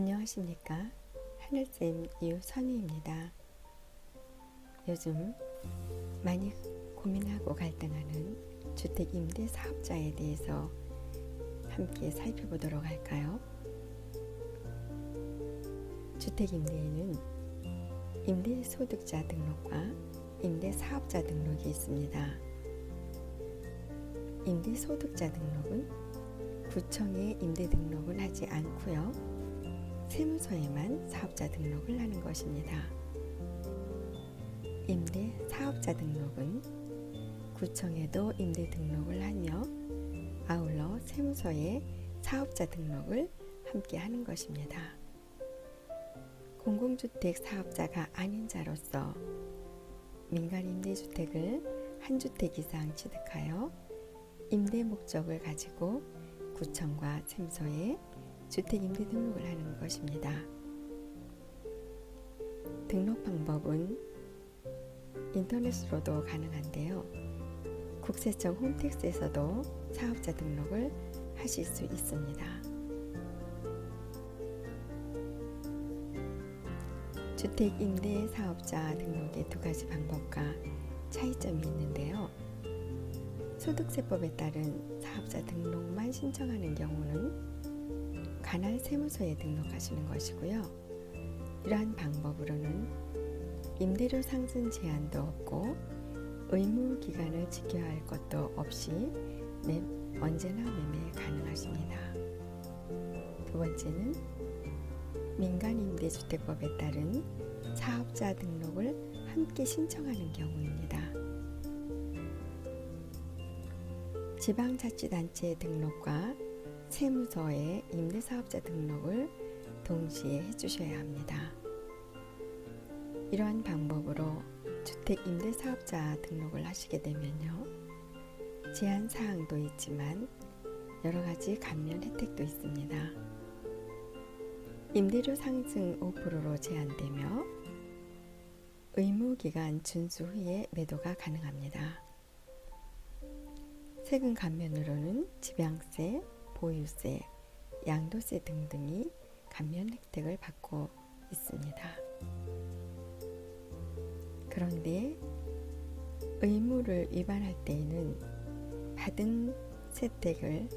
안녕하십니까 하늘쌤 유선희입니다. 요즘 많이 고민하고 갈등하는 주택 임대 사업자에 대해서 함께 살펴보도록 할까요? 주택 임대에는 임대 소득자 등록과 임대 사업자 등록이 있습니다. 임대 소득자 등록은 구청에 임대 등록을 하지 않고요. 세무서에만 사업자 등록을 하는 것입니다. 임대 사업자 등록은 구청에도 임대 등록을 하며 아울러 세무서에 사업자 등록을 함께 하는 것입니다. 공공주택 사업자가 아닌 자로서 민간 임대주택을 한 주택 이상 취득하여 임대 목적을 가지고 구청과 세무서에 주택 임대 등록을 하는 것입니다. 등록 방법은 인터넷으로도 가능한데요. 국세청 홈택스에서도 사업자 등록을 하실 수 있습니다. 주택 임대 사업자 등록의 두 가지 방법과 차이점이 있는데요. 소득세법에 따른 사업자 등록만 신청하는 경우는 관할 세무서에 등록하시는 것이고요. 이러한 방법으로는 임대료 상승 제한도 없고 의무 기간을 지켜야 할 것도 없이 매, 언제나 매매 가능하십니다. 두 번째는 민간 임대주택법에 따른 사업자 등록을 함께 신청하는 경우입니다. 지방자치단체 등록과 세무서에 임대사업자 등록을 동시에 해주셔야 합니다. 이러한 방법으로 주택 임대사업자 등록을 하시게 되면요. 제한 사항도 있지만 여러 가지 감면 혜택도 있습니다. 임대료 상승 5%로 제한되며 의무 기간 준수 후에 매도가 가능합니다. 세금 감면으로는 지방세, 보유세, 양도세 등등이 감면 혜택을 받고 있습니다. 그런데 의무를 위반할 때에는 받은 세택을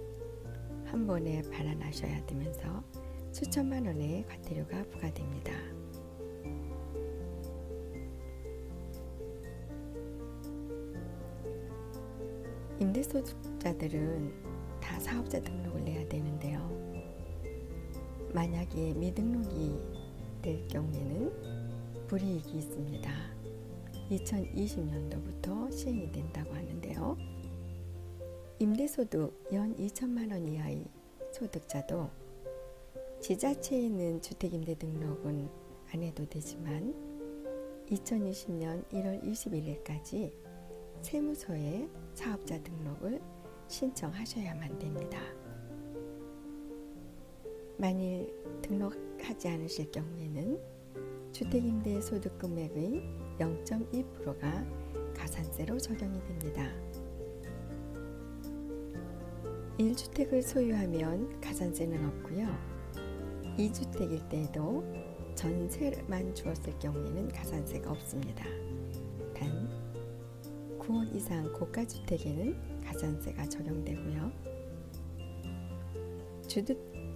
한 번에 반환하셔야 되면서 수천만 원의 과태료가 부과됩니다. 임대소득자들은 다 사업자 등록을 내야 되는데요. 만약에 미등록이 될 경우에는 불이익이 있습니다. 2020년도부터 시행이 된다고 하는데요. 임대소득 연 2천만 원 이하의 소득자도 지자체에 있는 주택임대 등록은 안 해도 되지만 2020년 1월 21일까지 세무서에 사업자 등록을 신청하셔야만 됩니다. 만일 등록하지 않으실 경우에는 주택임대 소득 금액의 0.2%가 가산세로 적용이 됩니다. 1주택을 소유하면 가산세는 없고요. 2주택일 때에도 전세만 주었을 경우에는 가산세가 없습니다. 단 9원 이상 고가주택에는 가산세가 적용되고요.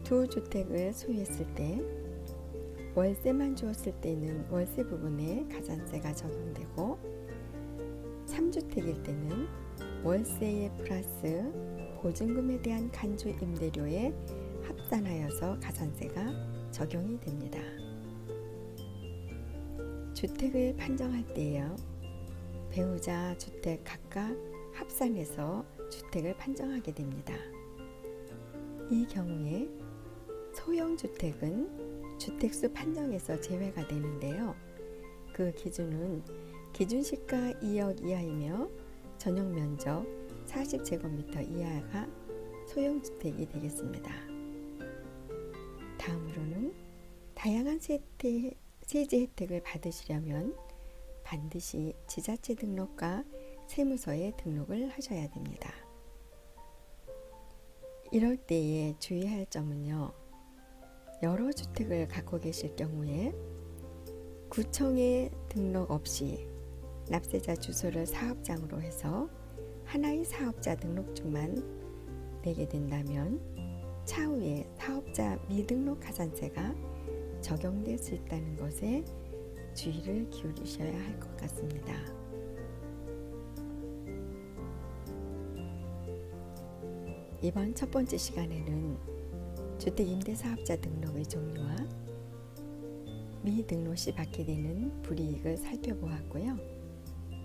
두 주택을 소유했을 때 월세만 주었을 때는 월세 부분에 가산세가 적용되고 3주택일 때는 월세에 플러스 보증금에 대한 간주 임대료에 합산하여서 가산세가 적용이 됩니다. 주택을 판정할 때에요. 배우자 주택 각각 합산해서 주택을 판정하게 됩니다. 이 경우에 소형 주택은 주택수 판정에서 제외가 되는데요. 그 기준은 기준시가 2억 이하이며 전용 면적 40제곱미터 이하가 소형주택이 되겠습니다. 다음으로는 다양한 세제 혜택을 받으시려면 반드시 지자체 등록과 세무서에 등록을 하셔야 됩니다. 이럴 때에 주의할 점은요. 여러 주택을 갖고 계실 경우에 구청에 등록 없이 납세자 주소를 사업장으로 해서 하나의 사업자 등록증만 내게 된다면 차후에 사업자 미등록 가산세가 적용될 수 있다는 것에 주의를 기울이셔야 할 것 같습니다. 이번 첫 번째 시간에는 주택 임대 사업자 등록의 종류와 미등록 시 받게 되는 불이익을 살펴보았고요.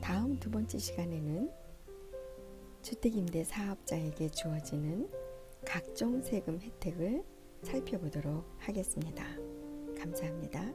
다음 두 번째 시간에는 주택 임대 사업자에게 주어지는 각종 세금 혜택을 살펴보도록 하겠습니다. 감사합니다.